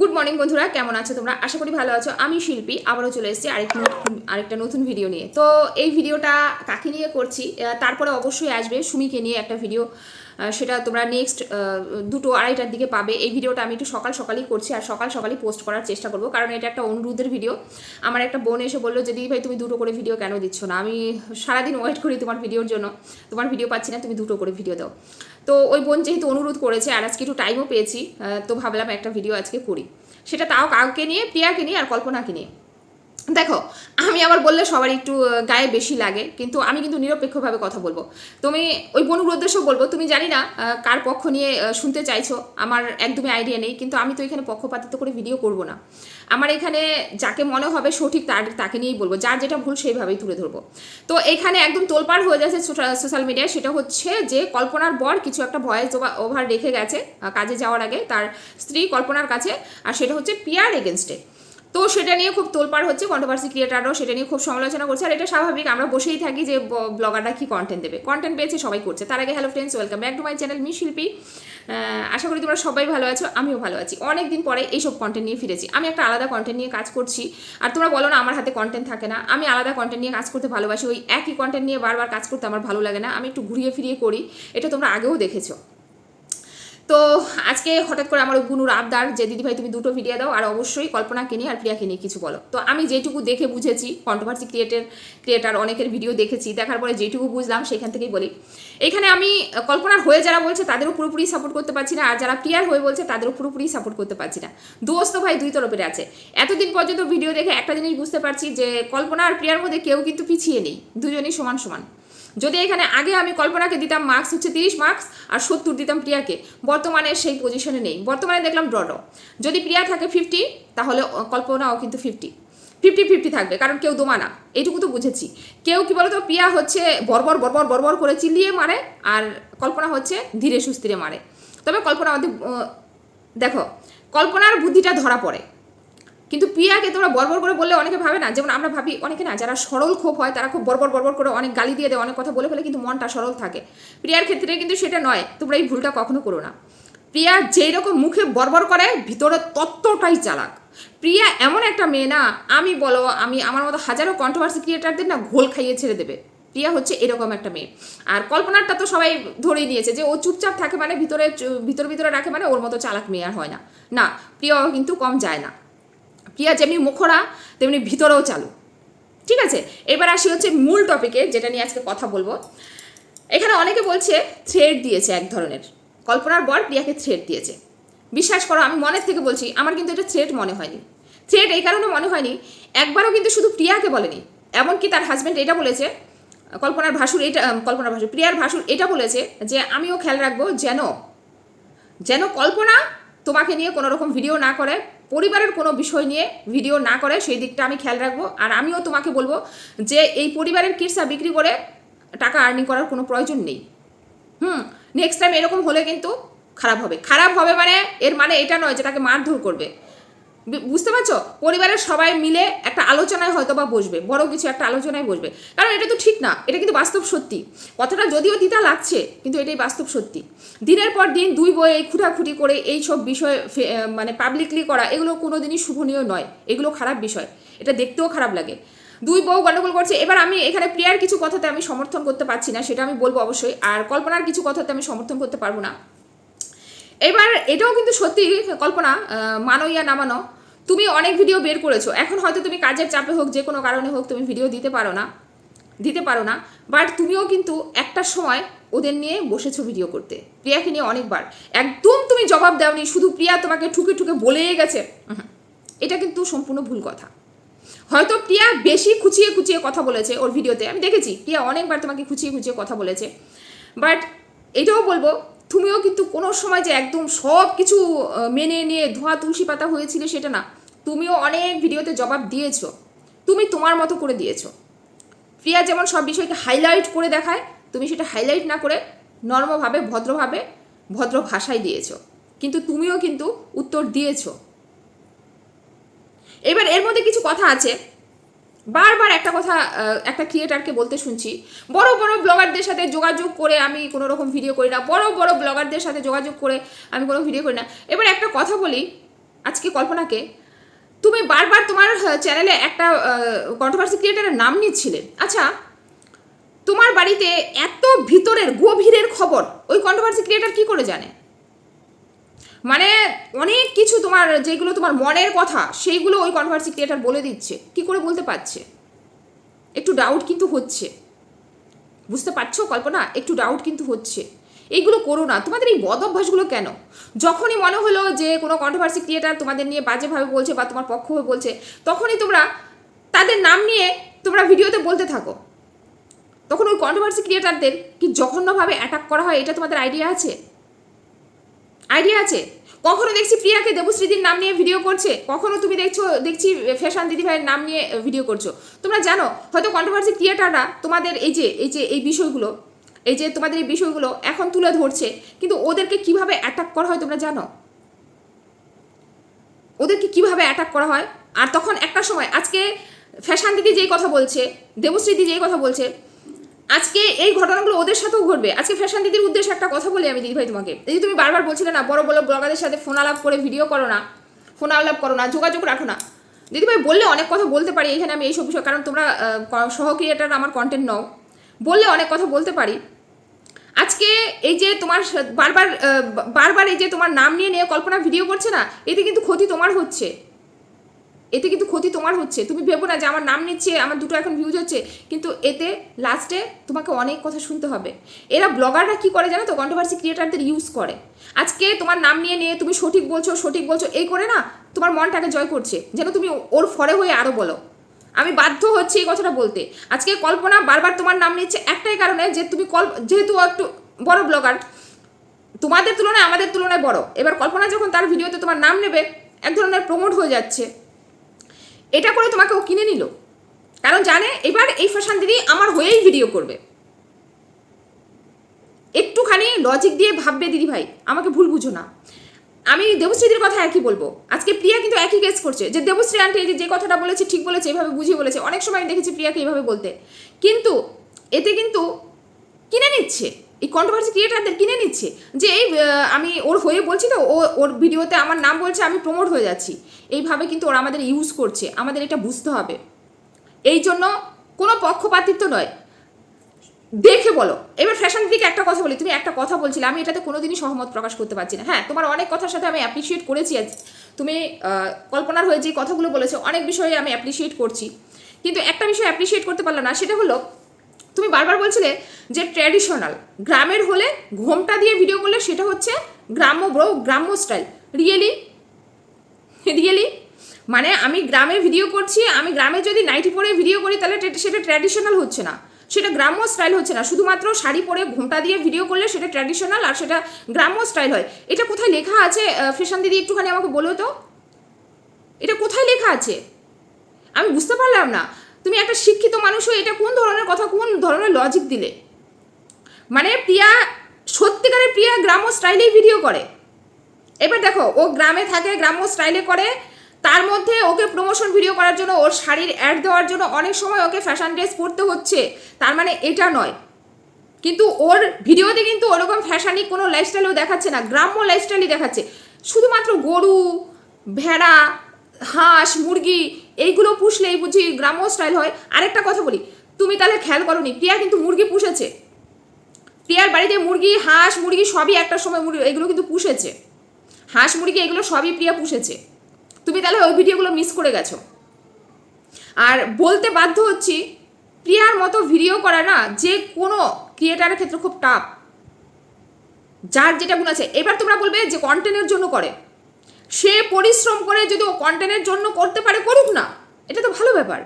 Good morning বন্ধুরা, কেমন আছো তোমরা? আশা করি ভালো আছো। আমি শিল্পী, আবারও চলে এসেছি আরেক আরেকটা নতুন ভিডিও নিয়ে। তো এই ভিডিওটা কাকে নিয়ে করছি? তারপরে অবশ্যই আসবে সুমিকে নিয়ে একটা ভিডিও সেটা তোমরা নেক্সট দুটো আড়াইটার দিকে পাবে। এই ভিডিওটা আমি একটু সকাল সকালই করছি আর সকাল সকালই পোস্ট করার চেষ্টা করব। কারণ এটা একটা অনুরোধের ভিডিও আমার একটা বোন এসে বলল যে দিদি ভাই তুমি দুটো করে ভিডিও কেন দিচ্ছ না? আমি সারাদিন ওয়েট করি তোমার ভিডিওর জন্য। তোমার ভিডিও পাচ্ছি না, তুমি দুটো করে ভিডিও দাও। তো ওই বোন যেহেতু অনুরোধ করেছে আর আজকে একটু টাইমও পেয়েছি তো ভাবলাম একটা ভিডিও আজকে করি। সেটা তাও কাউকে নিয়ে, প্রিয়াকে নিয়ে আর কল্পনাকে নিয়ে। দেখো, আমি আবার বললে সবার একটু গায়ে বেশি লাগে, কিন্তু আমি কিন্তু নিরপেক্ষভাবে কথা বলব। তুমি ওই বনুর উদ্দেশ্যও বলব, তুমি জানি না কার পক্ষ নিয়ে শুনতে চাইছো, আমার একদমই আইডিয়া নেই, কিন্তু আমি তো এখানে পক্ষপাতিত্ব করে ভিডিও করব না। আমার এখানে যাকে মনে হবে সঠিক তার, তাকে নিয়েই বলব, যার যেটা ভুল সেইভাবেই তুলে ধরবো। তো এখানে একদম তোলপাড় হয়ে যাচ্ছে সোশ্যাল মিডিয়ায় সেটা হচ্ছে যে কল্পনার বর কিছু একটা ভয়েস ওভার রেখে গেছে কাজে যাওয়ার আগে, তার স্ত্রী কল্পনার কাছে, আর সেটা হচ্ছে পিয়ার এগেনস্টে তো সেটা নিয়ে খুব তোলপাড় হচ্ছে কন্ট্রোভার্সি ক্রিয়েটাররাও সেটা নিয়ে খুব সমালোচনা করছে। আর এটা স্বাভাবিক, আমরা বসেই থাকি যে ব্লগাররা কি কন্টেন্ট দেবে। কন্টেন্ট পেয়েছে, সবাই করছে। তার আগে hello friends welcome back to my channel me Shilpi আশা করি তোমরা সবাই ভালো আছো, আমিও ভালো আছি। অনেক দিন পরে এইসব কন্টেন্ট নিয়ে ফিরেছি। আমি একটা আলাদা কন্টেন্ট নিয়ে কাজ করছি। আর তোমরা বলো না, আমার হাতে কন্টেন্ট থাকে না। আমি আলাদা কন্টেন্ট নিয়ে কাজ করতে ভালোবাসি। ওই একই কন্টেন্ট নিয়ে বারবার কাজ করতে আমার ভালো লাগে না। আমি একটু ঘুরিয়ে ফিরিয়ে করি। এটা তোমরা আগেও দেখেছ। তো আজকে হঠাৎ করে আমার গুনুর আবদার যে, দিদিভাই, তুমি দুটো ভিডিও দাও আর অবশ্যই কল্পনাকে নিয়ে আর প্রিয়াকে নিয়ে কিছু বলো। তো আমি যেটুকু দেখে বুঝেছি কন্ট্রোভার্সি ক্রিয়েটার ক্রিয়েটার অনেকের ভিডিও দেখেছি, দেখার পরে যেটুকু বুঝলাম সেখান থেকেই বলি। এখানে আমি কল্পনার হয়ে যারা বলছে তাদেরও পুরোপুরি সাপোর্ট করতে পারছি না, আর যারা প্রিয়ার হয়ে বলছে তাদেরও পুরোপুরি সাপোর্ট করতে পারছি না। দোস্ত ভাই দুই তরফের আছে। এতদিন পর্যন্ত ভিডিও দেখে একটা জিনিস বুঝতে পারছি যে, কল্পনা আর প্রিয়ার মধ্যে কেউ কিন্তু পিছিয়ে নেই, দুজনেই সমান সমান। যদি এখানে আগে আমি কল্পনাকে দিতাম মার্কস হচ্ছে তিরিশ মার্কস আর সত্তর দিতাম প্রিয়াকে, বর্তমানে সেই পজিশনে নেই। বর্তমানে দেখলাম ড্র যদি প্রিয়া থাকে ফিফটি তাহলে কল্পনাও কিন্তু ফিফটি ফিফটি ফিফটি থাকবে, কারণ কেউ দোমা না। এইটুকু তো বুঝেছি। কেউ কি বলতো, প্রিয়া হচ্ছে বর্বর বর্বর বর্বর করে চিল্লিয়ে মারে আর কল্পনা হচ্ছে ধীরে সুস্থিরে মারে। তবে কল্পনা আমাদের দেখো, কল্পনার বুদ্ধিটা ধরা পড়ে। কিন্তু প্রিয়াকে তোমরা বর্বর করে বললে অনেকে ভাবে না। যেমন আমরা ভাবি অনেকে না, যারা সরল ক্ষোভ হয়, তারা খুব বর্বর বর্বর করে অনেক গালি দিয়ে দেয়, অনেক কথা বলে ফেলে, কিন্তু মনটা সরল থাকে। প্রিয়ার ক্ষেত্রে কিন্তু সেটা নয়, তোমরা এই ভুলটা কখনো করো না। প্রিয়া যেই রকম মুখে বর্বর করে, ভিতরে তত্ত্বটাই চালাক। প্রিয়া এমন একটা মেয়ে না, আমি বলো, আমি আমার মতো হাজারো কন্ট্রোভার্সি ক্রিয়েটারদের না ঘোল খাইয়ে ছেড়ে দেবে। প্রিয়া হচ্ছে এরকম একটা মেয়ে। আর কল্পনারটা তো সবাই ধরেই নিয়েছে যে ও চুপচাপ থাকে মানে ভিতরে ভিতরে ভিতরে রাখে মানে ওর মতো চালাক মেয়ে আর হয় না। না, প্রিয়াও কিন্তু কম যায় না। প্রিয়া যেমনি মুখরা, তেমনি ভিতরেও চালু। ঠিক আছে? এবার আসি হচ্ছে মূল টপিকে যেটা নিয়ে আজকে কথা বলব। এখানে অনেকে বলছে থ্রেড দিয়েছে এক ধরনের। কল্পনার বর প্রিয়াকে থ্রেড দিয়েছে। বিশ্বাস করো, আমি মনের থেকে বলছি, আমার কিন্তু এটা থ্রেড মনে হয়নি। থ্রেড এই কারণে মনে হয়নি, একবারও কিন্তু শুধু প্রিয়াকে বলেনি। এমনকি তার হাজব্যান্ড এটা বলেছে, কল্পনার ভাসুর এটা কল্পনার ভাসুর, প্রিয়ার ভাসুর এটা বলেছে যে, আমিও খেয়াল রাখব যেন যেন কল্পনা তোমাকে নিয়ে কোনো রকম ভিডিও না করে পরিবারের কোনো বিষয় নিয়ে ভিডিও না করে, সেই দিকটা আমি খেয়াল রাখব। আর আমিও তোমাকে বলব যে, এই পরিবারের কিরসা বিক্রি করে টাকা আর্নিং করার কোনো প্রয়োজন নেই। হুম নেক্সট টাইম এরকম হলে কিন্তু খারাপ হবে। খারাপ হবে মানে এর মানে এটা নয় যে তাকে মারধর করবে। বুঝতে পারছ? পরিবারের সবাই মিলে একটা আলোচনায় হয়তো বা বসবে, বড় কিছু একটা আলোচনায় বসবে। কারণ এটা তো ঠিক না, এটা কিন্তু বাস্তব সত্যি। কথাটা যদিও তিতা লাগছে, কিন্তু এটাই বাস্তব সত্যি। দিনের পর দিন দুই বইয়ে এই খুঁটাখুটি করে এই সব বিষয় মানে পাবলিকলি করা, এগুলো কোনো দিনই শুভনীয় নয়। এগুলো খারাপ বিষয়, এটা দেখতেও খারাপ লাগে। দুই বউ গন্ডগোল করছে, এবার আমি এখানে প্রিয়ার কিছু কথাতে আমি সমর্থন করতে পারছি না, সেটা আমি বলব অবশ্যই। আর কল্পনার কিছু কথাতে আমি সমর্থন করতে পারব না। এবার এটাও কিন্তু সত্যি কল্পনা মানো ইয়া না মানো তুমি অনেক ভিডিও বের করেছ। এখন হয়তো তুমি কাজের চাপে হোক, যে কোনো কারণে হোক, তুমি ভিডিও দিতে পারো না, দিতে পারো না। বাট তুমিও কিন্তু একটা সময় ওদের নিয়ে বসেছো ভিডিও করতে। প্রিয়াকে নিয়ে অনেকবার। একদম তুমি জবাব দাওনি, শুধু প্রিয়া তোমাকে ঠুকে ঠুকে বলেই গেছে। এটা কিন্তু সম্পূর্ণ ভুল কথা। হয়তো প্রিয়া বেশি খুচিয়ে খুচিয়ে কথা বলেছে ওর ভিডিওতে আমি দেখেছি, প্রিয়া অনেকবার তোমাকে খুচিয়ে খুচিয়ে কথা বলেছে। বাট এটাও বলব তুমিও কিন্তু কোনো সময় যে একদম সব কিছু মেনে নিয়ে ধোয়া তুলসী পাতা হয়েছিল সেটা না। তুমিও অনেক ভিডিওতে জবাব দিয়েছ। তুমি তোমার মতো করে দিয়েছ। প্রিয়া যেমন সব বিষয়কে হাইলাইট করে দেখায়, তুমি সেটা হাইলাইট না করে নর্মভাবে, ভদ্রভাবে, ভদ্র ভাষায় দিয়েছ। কিন্তু তুমিও কিন্তু উত্তর দিয়েছ। এবার এর মধ্যে কিছু কথা আছে। বারবার একটা কথা একটা ক্রিয়েটারকে বলতে শুনছি, বড় বড় ব্লগারদের সাথে যোগাযোগ করে আমি কোনো রকম ভিডিও করি না, বড় বড় ব্লগারদের সাথে যোগাযোগ করে আমি কোনো ভিডিও করি না। এবার একটা কথা বলি, আজকে কল্পনাকে, তুমি বারবার তোমার চ্যানেলে একটা কন্ট্রোভার্সি ক্রিয়েটারের নাম নিচ্ছিলে। আচ্ছা তোমার বাড়িতে এত ভিতরের গভীরের খবর, ওই কন্ট্রোভার্সি ক্রিয়েটার কি করে জানে? মানে অনেক কিছু তোমার, যেগুলো তোমার মনের কথা, সেইগুলো ওই কন্ট্রোভার্সি ক্রিয়েটার বলে দিচ্ছে। কি করে বলতে পারছে? একটু ডাউট কিন্তু হচ্ছে। বুঝতে পারছ কল্পনা? একটু ডাউট কিন্তু হচ্ছে। এইগুলো করো না। তোমাদের এই বদ অভ্যাসগুলো কেন? যখনই মনে হলো যে কোনো কন্ট্রোভার্সি ক্রিয়েটার তোমাদের নিয়ে বাজেভাবে বলছে বা তোমার পক্ষ হয়ে বলছে, তখনই তোমরা তাদের নাম নিয়ে তোমরা ভিডিওতে বলতে থাকো। তখন ওই কন্ট্রোভার্সি ক্রিয়েটারদের কি জঘন্যভাবে অ্যাটাক করা হয়? এটা তোমাদের আইডিয়া আছে? আইডিয়া আছে? কখনো দেখছি প্রিয়াকে দেবশ্রীদির নাম নিয়ে ভিডিও করছে? কখনো তুমি দেখছ, দেখছি ফ্যাশন দিদি ভাইয়ের নাম নিয়ে ভিডিও করছ? তোমরা জানো, হয়তো কন্ট্রোভার্সি ক্রিয়েটাররা তোমাদের এই যে এই যে, এই বিষয়গুলো, এই যে তোমাদের এই বিষয়গুলো এখন তুলে ধরছে, কিন্তু ওদেরকে কীভাবে অ্যাটাক করা হয় তোমরা জানো? ওদেরকে কীভাবে অ্যাটাক করা হয়? আর তখন একটা সময়, আজকে ফ্যাশন দিদি যেই কথা বলছে, দেবশ্রী দিদি যেই কথা বলছে আজকে এই ঘটনাগুলো ওদের সাথেও ঘটবে। আজকে ফ্যাশন দিদির উদ্দেশ্যে একটা কথা বলি আমি দিদিভাই তোমাকে। এই যে তুমি বারবার বলছিলে না, বড় বড় ব্লগারদের সাথে ফোন আলাপ করে, ভিডিও করো না, ফোন আলাপ করো না, যোগাযোগ রাখো না। দিদিভাই বললে অনেক কথা বলতে পারি, এখানে আমি এইসব বিষয়, কারণ তোমরা সহ ক্রিয়েটার আমার কন্টেন্ট নাও। বললে অনেক কথা বলতে পারি। আজকে এই যে তোমার বারবার বারবার এই যে তোমার নাম নিয়ে নিয়ে কল্পনা ভিডিও করছে না, এতে কিন্তু ক্ষতি তোমার হচ্ছে। এতে কিন্তু ক্ষতি তোমার হচ্ছে। তুমি ভেবো না যে আমার নাম নিচ্ছে, আমার দুটো এখন ভিউজ হচ্ছে। কিন্তু এতে লাস্টে তোমাকে অনেক কথা শুনতে হবে। এরা ব্লগাররা কি করে জানো তো? কন্ট্রোভার্সি ক্রিয়েটারদের ইউজ করে। আজকে তোমার নাম নিয়ে নিয়ে তুমি সঠিক বলছো সঠিক বলছো, এই করে না তোমার মনটাকে জয় করছে। যেন তুমি ওর ফরে হয়ে আরও বলো। আমি বাধ্য হচ্ছি এই কথাটা বলতে। আজকে কল্পনা বারবার তোমার নাম নিচ্ছে একটাই কারণে যে তুমি কল যেহেতু একটু বড় ব্লগার তোমাদের তুলনায় আমাদের তুলনায় বড়। এবার কল্পনা যখন তার ভিডিওতে তোমার নাম নেবে, এক ধরনের প্রমোট হয়ে যাচ্ছে। এটা করে তোমাকে ও কিনে নিল। কারণ জানে, এবার এই ফ্যাশন দিদি আমার হয়েই ভিডিও করবে। একটুখানি লজিক দিয়ে ভাববে দিদি ভাই, আমাকে ভুল বুঝো না। আমি দেবশ্রীদের কথা একই বলব। আজকে প্রিয়া কিন্তু একই কেস করছে যে দেবশ্রী আন্টি যে কথাটা বলেছে, ঠিক বলেছে, এভাবে বুঝিয়ে বলেছে। অনেক সময় দেখেছি প্রিয়াকে এইভাবে বলতে। কিন্তু এতে কিন্তু কিনে নিচ্ছে। এই কন্ট্রোভার্সি ক্রিয়েটারদের কিনে নিচ্ছে। যে এই আমি ওর হয়ে বলছি তো, ও, ওর ভিডিওতে আমার নাম বলছে, আমি প্রমোট হয়ে যাচ্ছি। এইভাবে কিন্তু ওরা আমাদের ইউজ করছে। আমাদের এটা বুঝতে হবে। এই জন্য কোনো পক্ষপাতিত্ব নয়। দেখে বলো। এবার ফ্যাশন দিকে একটা কথা বলি। তুমি একটা কথা বলছিলে, আমি এটাতে কোনোদিনই সহমত প্রকাশ করতে পারছি না। হ্যাঁ তোমার অনেক কথার সাথে আমি অ্যাপ্রিসিয়েট করেছি আজ। তুমি কল্পনার হয়ে যে কথাগুলো বলেছ, অনেক বিষয়ে আমি অ্যাপ্রিসিয়েট করছি। কিন্তু একটা বিষয় অ্যাপ্রিসিয়েট করতে পারলাম না, সেটা হলো তুমি বারবার বলছিলে যে ট্র্যাডিশনাল গ্রামের হলে ঘোমটা দিয়ে ভিডিও করলে সেটা হচ্ছে গ্রাম্য ব্রো গ্রাম্য স্টাইল রিয়েলি রিয়েলি মানে আমি গ্রামে ভিডিও করছি, আমি গ্রামে যদি নাইটি পরে ভিডিও করি, তাহলে সেটা ট্র্যাডিশনাল হচ্ছে না। সেটা গ্রাম্য স্টাইল হচ্ছে না। শুধুমাত্র শাড়ি পরে ঘোমটা দিয়ে ভিডিও করলে সেটা ট্র্যাডিশনাল আর সেটা গ্রাম্য স্টাইল হয়। এটা কোথায় লেখা আছে? ফ্যাশন দিদি একটুখানি আমাকে বলো তো। এটা কোথায় লেখা আছে? আমি বুঝতে পারলাম না। তুমি একটা শিক্ষিত মানুষ হয়ে এটা কোন ধরনের কথা, কোন ধরনের লজিক দিলে? মানে প্রিয়া, সত্যিকারের প্রিয়া গ্রাম্য স্টাইলেই ভিডিও করে। এবার দেখো, ও গ্রামে থাকে, গ্রাম্য স্টাইলে করে, তার মধ্যে ওকে প্রমোশন ভিডিও করার জন্য, ওর শাড়ির অ্যাড দেওয়ার জন্য অনেক সময় ওকে ফ্যাশন ড্রেস পরতে হচ্ছে। তার মানে এটা নয়। কিন্তু ওর ভিডিওতে কিন্তু ওরকম ফ্যাশানিক কোনো লাইফস্টাইলও দেখাচ্ছে না, গ্রাম্য লাইফস্টাইলই দেখাচ্ছে। শুধুমাত্র গরু, ভেড়া হাঁস, মুরগি, এইগুলো পুষলেই বুঝি গ্রাম্য স্টাইল হয়। আরেকটা কথা বলি, তুমি তাহলে খেয়াল করনি, প্রিয়া কিন্তু মুরগি পুষেছে। প্রিয়ার বাড়িতে মুরগি, হাঁস, মুরগি সবই একটা সময় মুরগি, এগুলো কিন্তু পুষেছে। হাঁস, মুরগি এগুলো সবই প্রিয়া পুষেছে। তুমি তাহলে ওই ভিডিওগুলো মিস করে গেছো। আর বলতে বাধ্য হচ্ছি, প্রিয়ার মতো ভিডিও করা না, যে কোনো ক্রিয়েটারের ক্ষেত্রে খুব টাফ যার যেটা গুণ আছে, এবার তোমরা বলবে যে কন্টেন্টের জন্য করে। সে পরিশ্রম করে যদি ও কন্টেন্টের জন্য করতে পারে, করুক না। এটা তো ভালো ব্যাপার।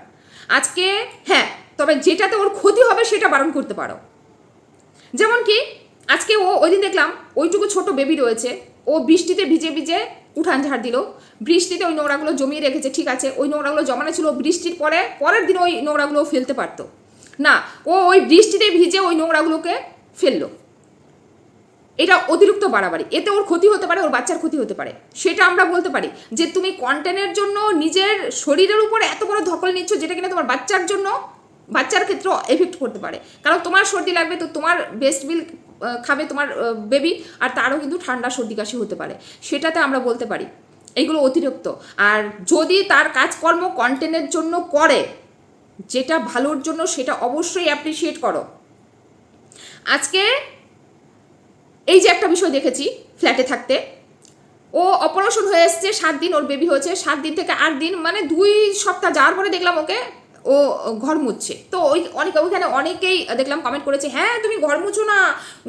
আজকে হ্যাঁ তবে যেটাতে ওর ক্ষতি হবে সেটা বারণ করতে পারো। যেমন কি, আজকে ও ওই দিন দেখলাম ওইটুকু ছোট বেবি রয়েছে। ও বৃষ্টিতে ভিজে ভিজে উঠান ঝাড় দিল। বৃষ্টিতে ওই নোংরাগুলো জমিয়ে রেখেছে, ঠিক আছে। ওই নোংরাগুলো জমানো ছিল বৃষ্টির পরে, পরের দিন ওই নোংরাগুলো ফেলতে পারতো। না, ও ওই বৃষ্টিতে ভিজে ওই নোংরাগুলোকে ফেলল। এটা অতিরিক্ত বাড়াবাড়ি। এতে ওর ক্ষতি হতে পারে, ওর বাচ্চার ক্ষতি হতে পারে। সেটা আমরা বলতে পারি যে, তুমি কন্টেন্টের জন্য নিজের শরীরের উপর এত বড় ধকল নিচ্ছ যেটা কিনা তোমার বাচ্চার জন্য, বাচ্চার ক্ষেত্রে এফেক্ট করতে পারে। কারণ তোমার সর্দি লাগবে তো তোমার বেস্ট বিল খাবে তোমার বেবি আর তারও কিন্তু ঠান্ডা সর্দি কাশি হতে পারে। সেটাতে আমরা বলতে পারি, এইগুলো অতিরিক্ত। আর যদি তার কাজকর্ম কন্টেন্টের জন্য করে, যেটা ভালোর জন্য সেটা অবশ্যই অ্যাপ্রিসিয়েট করো। আজকে এই যে একটা বিষয় দেখেছি ফ্ল্যাটে থাকতে। ও অপারেশন হয়ে এসছে, সাত দিন ওর বেবি হয়েছে, সাত দিন থেকে আট দিন মানে দুই সপ্তাহ যাওয়ার পরে দেখলাম ওকে, ও ঘর মুছছে। তো ওই অনেক ওইখানে অনেকেই দেখলাম কমেন্ট করেছে হ্যাঁ তুমি ঘর মুছো না,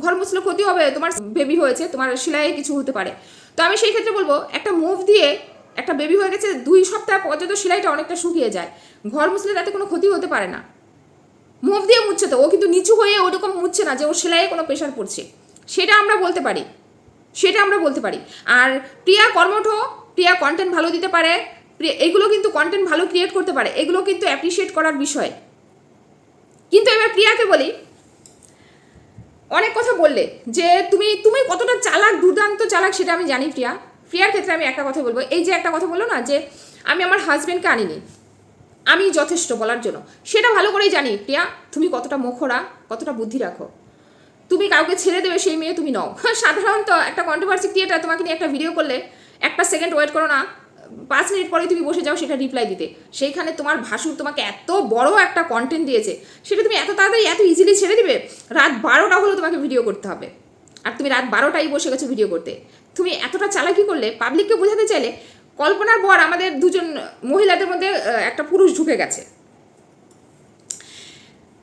ঘর মুছলে ক্ষতি হবে, তোমার বেবি হয়েছে, তোমার সেলাই কিছু হতে পারে। তো আমি সেই ক্ষেত্রে বলব, একটা মুভ দিয়ে একটা বেবি হয়ে গেছে, দুই সপ্তাহ পর্যন্ত সেলাইটা অনেকটা শুকিয়ে যায়। ঘর মুছলে তাতে কোনো ক্ষতি হতে পারে না। মুভ দিয়ে মুছছে তো, ও কিন্তু নিচু হয়ে ওরকম মুছছে না যে ওর সেলাইয়ে কোনো প্রেশার পড়ছে। সেটা আমরা বলতে পারি। সেটা আমরা বলতে পারি। আর প্রিয়া কর্মঠ, প্রিয়া কন্টেন্ট ভালো দিতে পারে এগুলো কিন্তু কন্টেন্ট ভালো ক্রিয়েট করতে পারে, এগুলো কিন্তু অ্যাপ্রিসিয়েট করার বিষয়। কিন্তু এবার প্রিয়াকে বলি, অনেক কথা বললে যে তুমি তুমি কতটা চালাক, দুর্দান্ত চালাক সেটা আমি জানি প্রিয়া। প্রিয়ার ক্ষেত্রে আমি একটা কথা বলব। এই যে একটা কথা বলল না যে আমি আমার হাজব্যান্ডকে আনিনি, আমি যথেষ্ট বলার জন্য। সেটা ভালো করেই জানি প্রিয়া, তুমি কতটা মুখরা, কতটা বুদ্ধি রাখো। তুমি কাউকে ছেড়ে দেবে, সেই মেয়ে তুমি নও। সাধারণত একটা কন্ট্রোভার্সি ক্রিয়েটার তোমাকে নিয়ে একটা ভিডিও করলে, একটা সেকেন্ড ওয়েট করো না, পাঁচ মিনিট পরে তুমি বসে যাও সেটা রিপ্লাই দিতে। সেইখানে তোমার ভাসুর তোমাকে এত বড় একটা কন্টেন্ট দিয়েছে, সেটা তুমি এত তাড়াতাড়ি এত ইজিলি ছেড়ে দিবে, রাত বারোটা হলেও তোমাকে ভিডিও করতে হবে। আর তুমি রাত বারোটাই বসে গেছো ভিডিও করতে। তুমি এতটা চালাকি করলে পাবলিককে বোঝাতে চাইলে, কল্পনার পর আমাদের দুজন মহিলাদের মধ্যে একটা পুরুষ ঢুকে গেছে।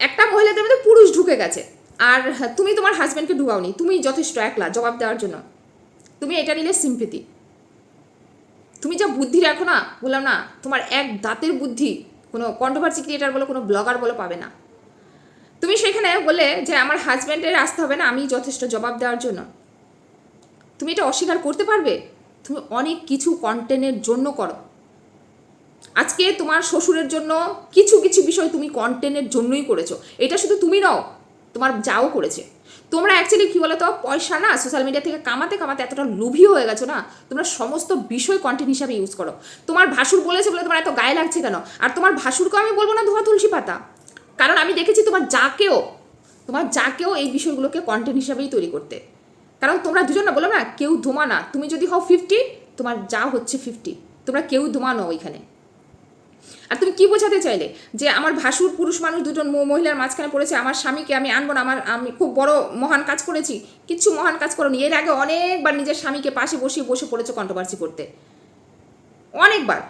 একটা মহিলাদের মধ্যে পুরুষ ঢুকে গেছে। আর তুমি তোমার হাজব্যান্ডকে ঢুকাওনি, তুমি যথেষ্ট একলা, জবাব দেওয়ার জন্য। তুমি এটা নিলে সিম্পিতি তুমি যা বুদ্ধি রাখো না, বললাম না, তোমার এক দাঁতের বুদ্ধি কোনো কন্ট্রোভার্সি ক্রিয়েটার বলো, কোনো ব্লগার বলো পাবে না। তুমি সেখানে বলে যে আমার হাজব্যান্ডের আসতে হবে না, আমি যথেষ্ট জবাব দেওয়ার জন্য। তুমি এটা অস্বীকার করতে পারবে? তুমি অনেক কিছু কন্টেন্টের জন্য করো। আজকে তোমার শ্বশুরের জন্য কিছু কিছু বিষয় তুমি কন্টেন্টের জন্যই করেছ। এটা শুধু তুমি নাও তোমার যাও করেছে। তোমরা অ্যাকচুয়ালি কী বলো তো পয়সা না সোশ্যাল মিডিয়া থেকে কামাতে কামাতে এতটা লোভী হয়ে গেছো না? তোমরা সমস্ত বিষয় কন্টেন্ট হিসাবে ইউজ করো। তোমার ভাসুর বলেছে বলে তোমার এত গায়ে লাগছে কেন? আর তোমার ভাসুরকেও আমি বলব না ধোয়া তুলসী পাতা। কারণ আমি দেখেছি তোমার যাকেও তোমার যাকেও এই বিষয়গুলোকে কন্টেন্ট হিসাবেই তৈরি করতে। কারণ তোমরা দুজন না বলো না, কেউ ধোমা না। তুমি যদি হও ফিফটি তোমার যা হচ্ছে ফিফটি তোমরা কেউ ধোমা নও ওইখানে। আর তুমি কি বোঝাতে চাইলে যে আমার ভাসুর পুরুষ মানুষ দুজন মহিলার মাঝখানে পড়েছে, আমার স্বামীকে আমি আনব না, আমার আমি খুব বড় মহান কাজ করেছি, কিচ্ছু মহান কাজ করোনি। এর আগে অনেকবার নিজের স্বামীকে পাশে বসিয়ে বসে পড়েছো কন্ট্রোভার্সি করতে। অনেকবার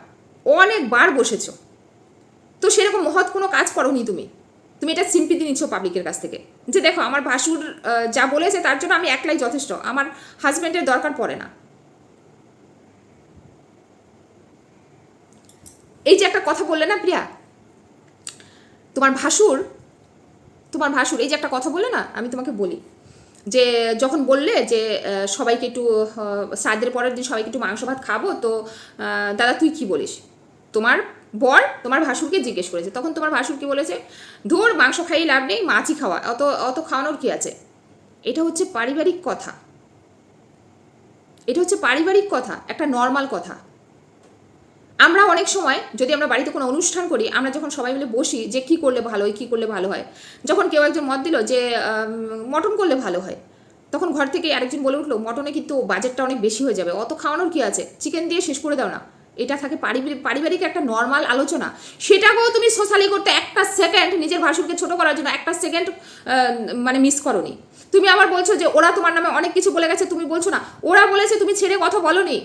অনেকবার বসেছো। তো সেরকম মহৎ কোনো কাজ করোনি তুমি। তুমি এটা সিম্পিতি নিচ্ছ পাবলিকের কাছ থেকে। যে দেখো, আমার ভাসুর যা বলেছে তার জন্য আমি একলাই যথেষ্ট। আমার হাজব্যান্ডের দরকার পড়ে না। এই যে একটা কথা বললে না প্রিয়া? তোমার ভাসুর তোমার ভাসুর, এই যে একটা কথা বললে না, আমি তোমাকে বলি। যে যখন বললে যে সবাইকে একটু সাদের পরের দিন সবাইকে একটু মাংস ভাত খাব, তো দাদা তুই কি বলিস? তোমার বর তোমার ভাসুরকে জিজ্ঞেস করেছে। তখন তোমার ভাসুর কি বলেছে, ধুর, মাংস খাইয়ে লাভ নেই, মাছই খাওয়া, অত অত খাওয়ানোর কি আছে? এটা হচ্ছে পারিবারিক কথা। এটা হচ্ছে পারিবারিক কথা, একটা নর্মাল কথা। আমরা অনেক সময় যদি আমরা বাড়িতে কোনো অনুষ্ঠান করি, আমরা যখন সবাই মিলে বসি যে কী করলে ভালো হয়, কী করলে ভালো হয়, যখন কেউ একজন মত দিল যে মটন করলে ভালো হয়, তখন ঘর থেকে আরেকজন বলে উঠল, মটনে কিন্তু বাজেটটা অনেক বেশি হয়ে যাবে, অত খাওয়ানোর কি আছে? চিকেন দিয়ে শেষ করে দাও না। এটা থাকে পারিবারিক একটা নর্মাল আলোচনা। সেটাকেও তুমি সোশ্যালি করতে একটা সেকেন্ড নিজের ভাসুরকে ছোট করার জন্য একটা সেকেন্ড মানে মিস করনি। তুমি আবার বলছো যে, ওরা তোমার নামে অনেক কিছু বলে গেছে, তুমি বলছো না। ওরা বলেছে, তুমি ছেড়ে কথা বলনি।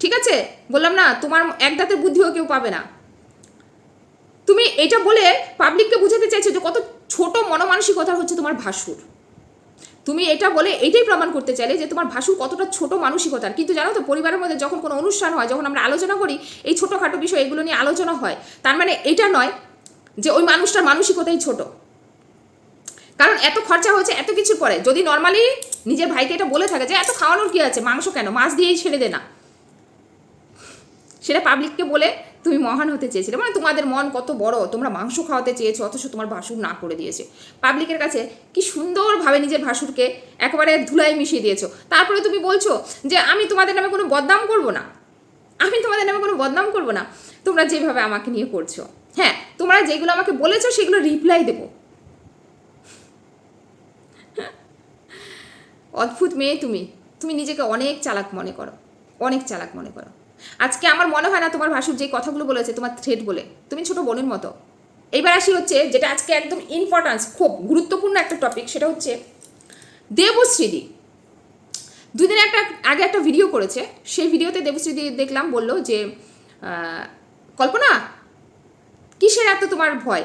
ঠিক আছে? বললাম না, তোমার এক দাঁতের বুদ্ধিও কেউ পাবে না। তুমি এটা বলে পাবলিককে বুঝাতে চাইছো যে কত ছোট মনমানসিকতার হচ্ছে তোমার ভাসুর। তুমি এটা বলে এইটাই প্রমাণ করতে চাইলে যে তোমার ভাসুর কতটা ছোট মানসিকতার। কিন্তু জানো তো, পরিবারের মধ্যে যখন কোনো অনুষ্ঠান হয়, যখন আমরা আলোচনা করি, এই ছোটোখাটো বিষয়, এগুলো নিয়ে আলোচনা হয়, তার মানে এটা নয় যে ওই মানুষটার মানসিকতাই ছোট। কারণ এত খরচা হচ্ছে এত কিছু পরে। যদি নর্মালি নিজের ভাইকে এটা বলে থাকে যে, এত খাওয়ানোর কি আছে? মাংস কেন? মাছ দিয়েই ছেড়ে দে না। সেটা পাবলিককে বলে তুমি মহান হতে চেয়েছিলে। মানে তোমাদের মন কত বড়, তোমরা মাংস খাওয়াতে চেয়েছো, অথচ তোমার ভাসুর না করে দিয়েছে। পাবলিকের কাছে কি সুন্দরভাবে নিজের ভাসুরকে একেবারে ধুলাই মিশিয়ে দিয়েছ। তারপরে তুমি বলছো যে, আমি তোমাদের নামে কোনো বদনাম করব না। আমি তোমাদের নামে কোনো বদনাম করব না। তোমরা যেভাবে আমাকে নিয়ে করছ। হ্যাঁ তোমরা যেগুলো আমাকে বলেছ, সেগুলো রিপ্লাই দেবো। অদ্ভুত মেয়ে তুমি। তুমি নিজেকে অনেক চালাক মনে করো। অনেক চালাক মনে করো। আজকে আমার মনে হয় না তোমার ভাসুর যে কথাগুলো বলেছে, তোমার থ্রেড বলে। তুমি ছোট বোনের মতো। এইবার আসি হচ্ছে যেটা আজকে একদম ইম্পর্টেন্স খুব গুরুত্বপূর্ণ একটা টপিক সেটা হচ্ছে দেবশ্রীদি। দুই দিন একটা, আগে একটা ভিডিও করেছে। সেই ভিডিওতে দেবশ্রীদি দেখলাম, বলল যে কল্পনা, কিসের এত তোমার ভয়?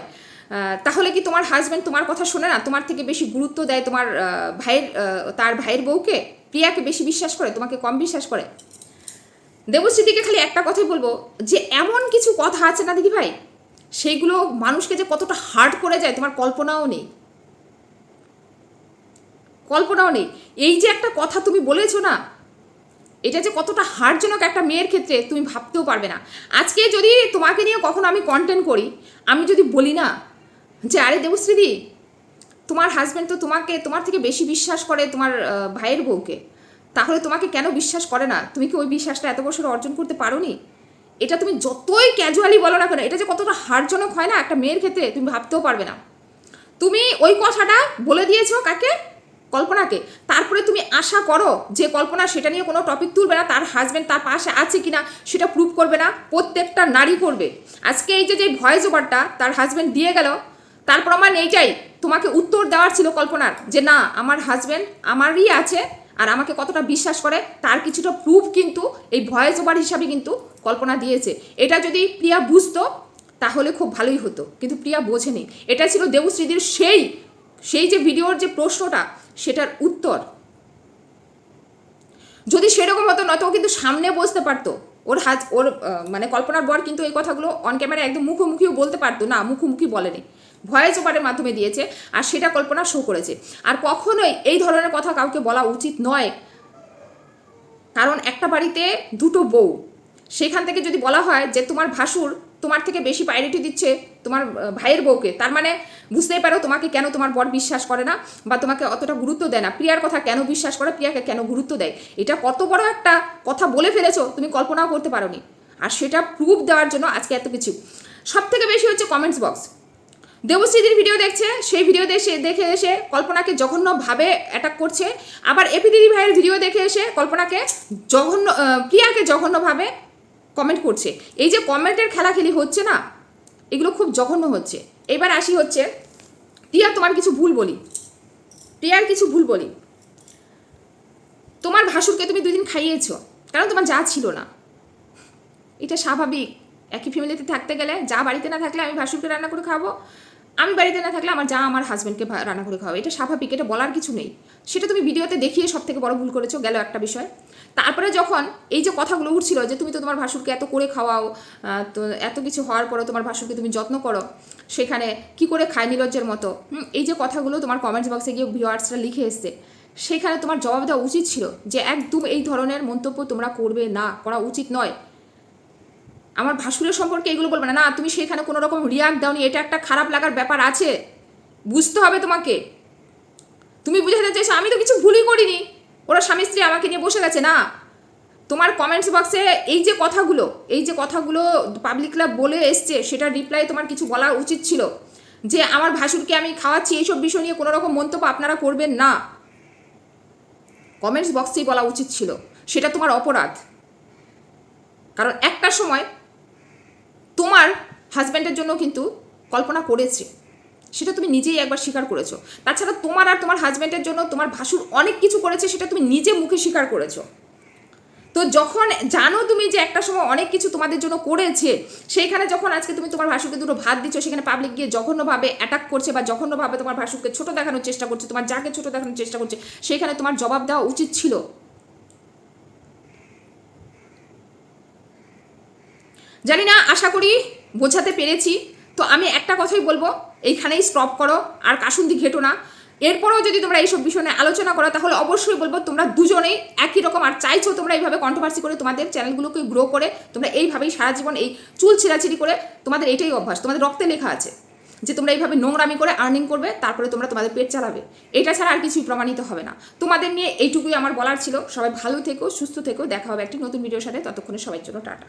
তাহলে কি তোমার হাজব্যান্ড তোমার কথা শোনে না? তোমার থেকে বেশি গুরুত্ব দেয় তোমার ভাইয়ের তার ভাইয়ের বউকে? প্রিয়াকে বেশি বিশ্বাস করে? তোমাকে কম বিশ্বাস করে? দেবশ্রীদিকে খালি একটা কথাই বলব, যে এমন কিছু কথা আছে না দিদি ভাই? সেইগুলো মানুষকে যে কতটা হার্ড করে যায়, তোমার কল্পনাও নেই। কল্পনাও নেই। এই যে একটা কথা তুমি বলেছ না, এটা যে কতটা হার্ডজনক একটা মেয়ের ক্ষেত্রে তুমি ভাবতেও পারবে না। আজকে যদি তোমাকে নিয়ে কখনো আমি কন্টেন্ট করি, আমি যদি বলি না যে, আরে দেবশ্রীদি, তোমার হাজব্যান্ড তো তোমাকে, তোমার থেকে বেশি বিশ্বাস করে তোমার ভাইয়ের বউকে। তাহলে তোমাকে কেন বিশ্বাস করে না? তুমি কি ওই বিশ্বাসটা এত বছর অর্জন করতে পারো নি এটা তুমি যতই ক্যাজুয়ালি বলো না কেন, এটা যে কতটা হারজনক হয় না একটা মেয়ের ক্ষেত্রে, তুমি ভাবতেও পারবে না। তুমি ওই কথাটা বলে দিয়েছ কাকে? কল্পনাকে। তারপরে তুমি আশা করো যে কল্পনা সেটা নিয়ে কোনো টপিক তুলবে না, তার হাজব্যান্ড তার পাশে আছে কি না সেটা প্রুভ করবে না, প্রত্যেকটা নারী করবে। আজকে এই যে যে ভয়েস ওভারটা তার হাজব্যান্ড দিয়ে গেল তার প্রমাণ এইটাই তোমাকে উত্তর দেওয়ার ছিল কল্পনার যে না, আমার হাজব্যান্ড আমারই আছে আর আমাকে কতটা বিশ্বাস করে, তার কিছুটা প্রুফ কিন্তু এই ভয়েস ওভার হিসাবে কিন্তু কল্পনা দিয়েছে। এটা যদি প্রিয়া বুঝতো, তাহলে খুব ভালোই হতো। কিন্তু প্রিয়া বোঝেনি। এটা ছিল দেবশ্রীদির সেই সেই যে ভিডিওর যে প্রশ্নটা, সেটার উত্তর। যদি সেরকম হতো, নয়তো কিন্তু সামনে বসতে পারতো। ওর হাজ ওর মানে কল্পনার বর কিন্তু এই কথাগুলো অন ক্যামেরা একদম মুখোমুখিও বলতে পারতো। না, মুখোমুখি বলেনি। ভয়েস ওভারের মাধ্যমে দিয়েছে আর সেটা কল্পনা শো করেছে। আর কখনোই এই ধরনের কথা কাউকে বলা উচিত নয়। কারণ একটা বাড়িতে দুটো বউ, সেখান থেকে যদি বলা হয় যে তোমার ভাসুর তোমার থেকে বেশি প্রায়োরিটি দিচ্ছে তোমার ভাইয়ের বউকে, তার মানে বুঝতেই পারো তোমাকে কেন তোমার বর বিশ্বাস করে না বা তোমাকে অতটা গুরুত্ব দেয় না। প্রিয়ার কথা কেন বিশ্বাস করে, প্রিয়াকে কেন গুরুত্ব দেয়? এটা কত বড় একটা কথা বলে ফেলেছো, তুমি কল্পনাও করতে পারোনি। আর সেটা প্রুফ দেওয়ার জন্য আজকে এত কিছু। সব থেকে বেশি হচ্ছে কমেন্টস বক্স দেবশ্রীদির ভিডিও দেখছে, সেই ভিডিও দেখে দেখে এসে কল্পনাকে জঘন্যভাবে অ্যাটাক করছে। আবার এপি দিদি ভাইয়ের ভিডিও দেখে এসে কল্পনাকে জঘন্য প্রিয়াকে জঘন্যভাবে কমেন্ট করছে। এই যে কমেন্টের খেলাখেলি হচ্ছে না, এগুলো খুব জঘন্য হচ্ছে। এবার আসি হচ্ছে প্রিয়া তোমার কিছু ভুল বলি। প্রিয়ার কিছু ভুল বলি। তোমার ভাসুরকে তুমি দুদিন খাইয়েছ, কারণ তোমার যা ছিল না। এটা স্বাভাবিক। একই ফ্যামিলিতে থাকতে গেলে, যা বাড়িতে না থাকলে আমি ভাসুরকে রান্না করে খাব। আমি বাড়িতে না থাকলে আমার যা আমার হাজব্যান্ডকে রান্না করে খাওয়াবে, এটা স্বাভাবিক, এটা বলার কিছু নেই। সেটা তুমি ভিডিওতে দেখিয়ে সব থেকে বড় ভুল করেছ, গেল একটা বিষয়। তারপরে যখন এই যে কথাগুলো উঠছিল যে তুমি তো তোমার ভাসুরকে এত করে খাওয়াও তো এত কিছু হওয়ার পরও তোমার ভাসুরকে তুমি যত্ন করো, সেখানে কি করে খায় নিলজ্জের মতো? এই যে কথাগুলো তোমার কমেন্টস বক্সে গিয়ে ভিউয়ার্সরা লিখে এসছে, সেখানে তোমার জবাব দেওয়া উচিত ছিল যে একদম এই ধরনের মন্তব্য তোমরা করবে না, করা উচিত নয়। আমার ভাসুরের সম্পর্কে এগুলো বলবে না। না, তুমি সেখানে কোনো রকম রিয়াক্ট দাওনি, এটা একটা খারাপ লাগার ব্যাপার আছে। বুঝতে হবে তোমাকে। তুমি বুঝাতে চাইছো, আমি তো কিছু ভুলই করিনি। ওরা স্বামী স্ত্রী আমাকে নিয়ে বসে গেছে, না। তোমার কমেন্টস বক্সে এই যে কথাগুলো, এই যে কথাগুলো পাবলিকরা বলে এসছে, সেটার রিপ্লাই তোমার কিছু বলা উচিত ছিল। যে আমার ভাসুরকে আমি খাওয়াচ্ছি, এইসব বিষয় নিয়ে কোনো রকম মন্তব্য আপনারা করবেন না। কমেন্টস বক্সেই বলা উচিত ছিল। সেটা তোমার অপরাধ। কারণ একটা সময় তোমার হাজব্যান্ডের জন্য কিন্তু কল্পনা করেছে। সেটা তুমি নিজেই একবার স্বীকার করেছ। তাছাড়া তোমার আর তোমার হাজব্যান্ডের জন্য তোমার ভাসুর অনেক কিছু করেছে, সেটা তুমি নিজে মুখে স্বীকার করেছ। তো যখন জানো তুমি যে একটা সময় অনেক কিছু তোমাদের জন্য করেছে, সেইখানে যখন আজকে তুমি তোমার ভাসুকে দুটো ভাত দিচ্ছ, সেখানে পাবলিক গিয়ে জঘন্যভাবে অ্যাটাক করছে বা জঘন্যভাবে তোমার ভাসুকে ছোট দেখানোর চেষ্টা করছে, তোমার যাকে ছোট দেখানোর চেষ্টা করছে, সেইখানে তোমার জবাব দেওয়া উচিত ছিল। জানি না, আশা করি বোঝাতে পেরেছি। তো আমি একটা কথাই বলব, এইখানেই স্টপ করো, আর কাসুন্দি ঘেটো না। এরপরেও যদি তোমরা এইসব বিষয় নিয়ে আলোচনা করো, তাহলে অবশ্যই বলব তোমরা দুজনেই একই রকম, আর চাইছো তোমরা এইভাবে কন্ট্রোভার্সি করে তোমাদের চ্যানেলগুলোকে গ্রো করে, তোমরা এইভাবেই সারা জীবন এই চুল ছিঁড়াছিড়ি করে তোমাদের এটাই অভ্যাস। তোমাদের রক্তে লেখা আছে যে তোমরা এইভাবে নোংরামি করে আর্নিং করবে, তারপরে তোমরা তোমাদের পেট চালাবে। এটা ছাড়া আর কিছুই প্রমাণিত হবে না। তোমাদের নিয়ে এইটুকুই আমার বলার ছিল। সবাই ভালো থেকো, সুস্থ থেকো। দেখা হবে একটি নতুন ভিডিওর সাথে। ততক্ষণে সবাই জন্য টাটা।